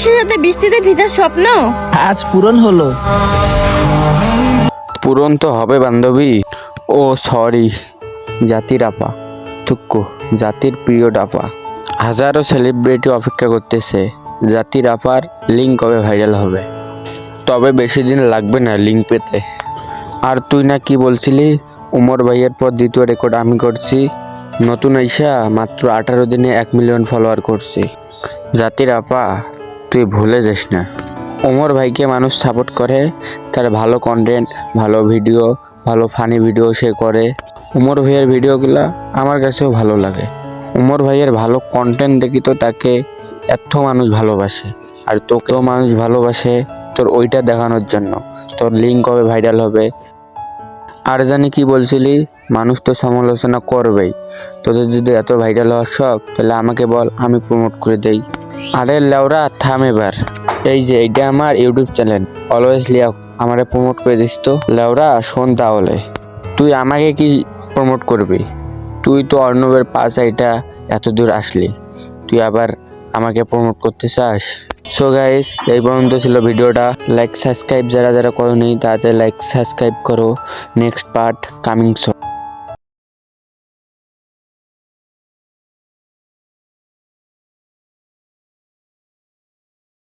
সে সাথে বৃষ্টিতে ভিজার স্বপ্ন? আজ পূরণ হলো। পূরণ তো হবে বান্ধবী। ও সরি। জাতির আপা। থুক্কু জাতির প্রিয় ডাপা। হাজারো সেলিব্রিটি অপেক্ষা করতেছে। জাতির আপার লিঙ্ক কবে ভাইরাল হবে? তবে বেশি দিন লাগবে না লিঙ্ক পেতে। আর তুই না কি বলছিলি? উমর ভাইয়ের পর দ্বিতীয় রেকর্ড আমি করছি। নতুন আইসা মাত্র আঠারো দিনে এক মিলিয়ন ফলোয়ার করছি। জাতির আপা তুই ভুলে যাস না। ওমর ভাইকে মানুষ সাপোর্ট করে, তার ভালো কন্টেন্ট ভালো ভিডিও ভালো ফানি ভিডিও সে করে। উমর ভাইয়ের ভিডিওগুলো আমার কাছেও ভালো লাগে। উমর ভাইয়ের ভালো কন্টেন্ট দেখি তো তাকে এত মানুষ ভালোবাসে। আর তোকেও মানুষ ভালোবাসে তোর ওইটা দেখানোর জন্য। তোর লিঙ্ক কবে ভাইরাল হবে। আর জানি কি বলছিলি? মানুষ তো সমালোচনা করবেই। তোদের যদি এত ভাইরাল হওয়ার শখ, তাহলে আমাকে বল, আমি প্রমোট করে দেই। আরে লেওরা, থাম এবার। এই যে, এইটা আমার ইউটিউব চ্যানেল। অলওয়েজ লিয়া আমারে প্রমোট করে দিস তো। লেওরা, শোন তাহলে। তুই আমাকে কি প্রমোট করবি? তুই তো অর্ণবের পাশ এটা এত দূর আসলি। তুই আবার আমাকে প্রমোট করতে চাস? সো গাইস এই পর্যন্ত ছিল ভিডিওটা। লাইক সাবস্ক্রাইব যারা যারা করো নি তাদের লাইক সাবস্ক্রাইব করো। Next part coming so